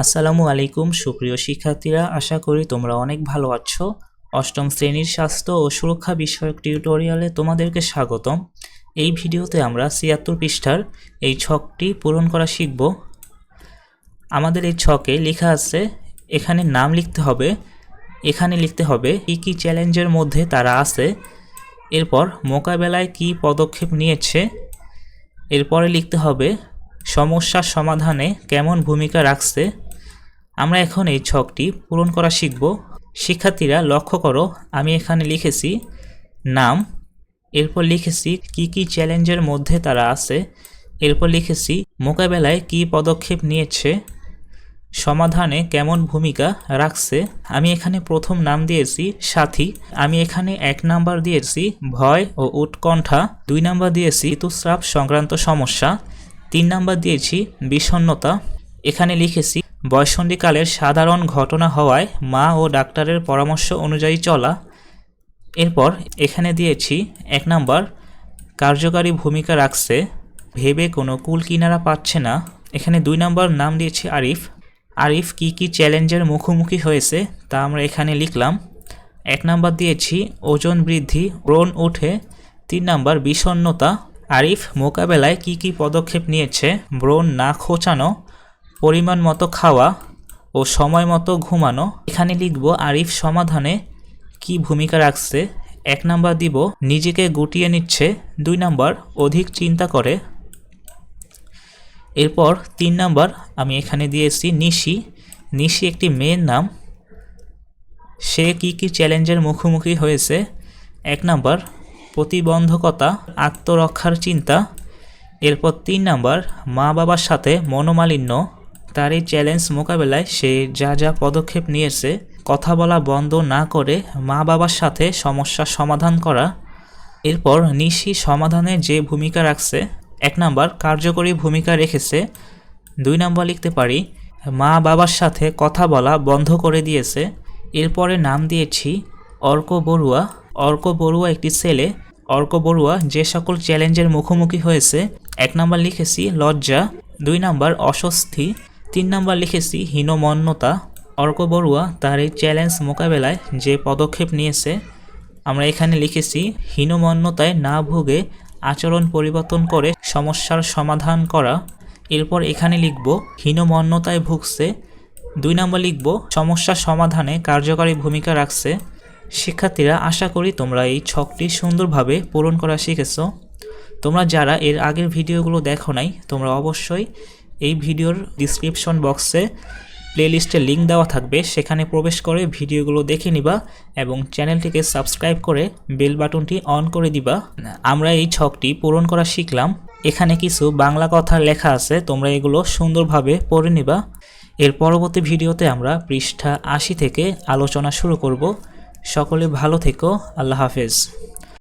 আসসালামু আলাইকুম, সুপ্রিয় শিক্ষার্থীরা। আশা করি তোমরা অনেক ভালো আছো। অষ্টম শ্রেণির স্বাস্থ্য ও সুরক্ষা বিষয়ক টিউটোরিয়ালে তোমাদেরকে স্বাগতম। এই ভিডিওতে আমরা ছিয়াত্তর পৃষ্ঠার এই ছকটি পূরণ করা শিখব। আমাদের এই ছকে লেখা আছে, এখানে নাম লিখতে হবে, এখানে লিখতে হবে কী কী চ্যালেঞ্জের মধ্যে তারা আছে, এরপর মোকাবেলায় কী পদক্ষেপ নিয়েছে, এরপরে লিখতে হবে সমস্যার সমাধানে কেমন ভূমিকা রাখছে আমরা এখন এই ছকটি পূরণ করা শিখব। শিক্ষার্থীরা লক্ষ্য করো, আমি এখানে লিখেছি নাম, এরপর লিখেছি কি কি চ্যালেঞ্জের মধ্যে তারা আছে, এরপর লিখেছি মোকাবেলায় কি পদক্ষেপ নিয়েছে, সমাধানে কেমন ভূমিকা রাখছে, আমি এখানে প্রথম নাম দিয়েছি সাথী, আমি এখানে এক নাম্বার দিয়েছি ভয় ও উৎকণ্ঠা, দুই নাম্বার দিয়েছি ঋতুস্রাব সংক্রান্ত সমস্যা, তিন নাম্বার দিয়েছি বিষণ্ণতা, এখানে লিখেছি বয়সন্ধিকালের সাধারণ ঘটনা হওয়ায় মা ও ডাক্তারের পরামর্শ অনুযায়ী চলা। এরপর এখানে দিয়েছি, এক নাম্বার, কার্যকারী ভূমিকা রাখছে, ভেবে কোনো কুল কিনারা পাচ্ছে না। এখানে দুই নাম্বার নাম দিয়েছি আরিফ। আরিফ কি কি চ্যালেঞ্জের মুখোমুখি হয়েছে তা আমরা এখানে লিখলাম। এক নাম্বার দিয়েছি, ওজন বৃদ্ধি, ব্রণ ওঠে। তিন নাম্বার, বিষণ্ণতা। আরিফ মোকাবেলায় কি কি পদক্ষেপ নিয়েছে, ব্রণ না খোঁচানো। পরিমাণ মতো খাওয়া ও সময় মতো ঘুমানো। এখানে লিখব আরিফ সমাধানে কি ভূমিকা রাখছে। এক নাম্বার দিব, নিজেকে গুটিয়ে নিচ্ছে। দুই নাম্বার, অধিক চিন্তা করে। এরপর তিন নাম্বার, আমি এখানে দিয়েছি নিশি। নিশি একটি মেয়ের নাম। সে কি কি চ্যালেঞ্জের মুখোমুখি হয়েছে। এক নাম্বার, প্রতিবন্ধকতা, আত্মরক্ষার চিন্তা। এরপর তিন নাম্বার মা বাবার সাথে মনোমালিন্য। তার এই চ্যালেঞ্জ মোকাবেলায় সে যা যা পদক্ষেপ নিয়েছে, কথা বলা বন্ধ না করে মা বাবার সাথে সমস্যার সমাধান করা। এরপর নিশি সমাধানে যে ভূমিকা রাখছে, এক নাম্বার কার্যকরী ভূমিকা রেখেছে, দুই নাম্বার লিখতে পারি, মা বাবার সাথে কথা বলা বন্ধ করে দিয়েছে, এরপরে নাম দিয়েছি, অর্ক বড়ুয়া। অর্ক বড়ুয়া একটি ছেলে, অর্ক বড়ুয়া যে সকল চ্যালেঞ্জের মুখোমুখি হয়েছে, এক নাম্বার লিখেছি লজ্জা, দুই নাম্বার অস্বস্তি তিন নাম্বার লিখেছি, হীনমন্যতা। অর্ক বড়ুয়া তার এই চ্যালেঞ্জ মোকাবেলায় যে পদক্ষেপ নিয়েছে, আমরা এখানে লিখেছি, হীনমন্যতায় না ভুগে আচরণ পরিবর্তন করে সমস্যার সমাধান করা। এরপর এখানে লিখব, হীনমন্যতায় ভুগছে। দুই নম্বর লিখব, সমস্যা সমাধানে কার্যকরী ভূমিকা রাখছে। শিক্ষার্থীরা, আশা করি তোমরা এই ছকটি সুন্দরভাবে পূরণ করা শিখেছ। তোমরা যারা এর আগের ভিডিওগুলো দেখো নাই, তোমরা অবশ্যই এই ভিডিওর ডিসক্রিপশন বক্সে প্লেলিস্টে লিঙ্ক দেওয়া থাকবে। সেখানে প্রবেশ করে ভিডিওগুলো দেখে নিবা এবং চ্যানেলটিকে সাবস্ক্রাইব করে বেল বাটনটি অন করে দিবা। আমরা এই ছকটি পূরণ করা শিখলাম। এখানে কিছু বাংলা কথা লেখা আছে, তোমরা এগুলো সুন্দরভাবে পড়ে নিবা। এর পরবর্তী ভিডিওতে আমরা পৃষ্ঠা আশি থেকে আলোচনা শুরু করব। সকলে ভালো থেকো, আল্লাহ হাফেজ।